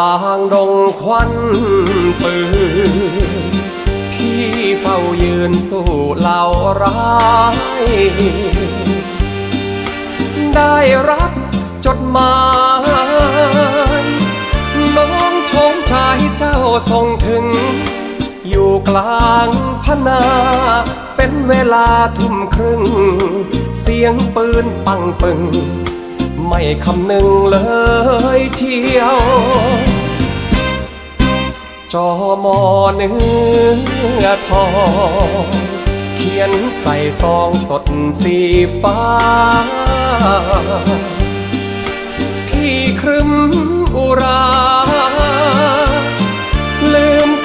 ลางดงควันปืน พี่เฝ้ายืนสู้เหล่าร้าย ได้รับจดหมายน้องชมชายเจ้าส่งถึง อยู่กลางพนา เป็นเวลาทุ่มครึ่ง เสียงปืนปังปึงไม่คำนึงเลยเที่ยว จอมอเนื้อทองเขียนใส่ซองสดสีฟ้า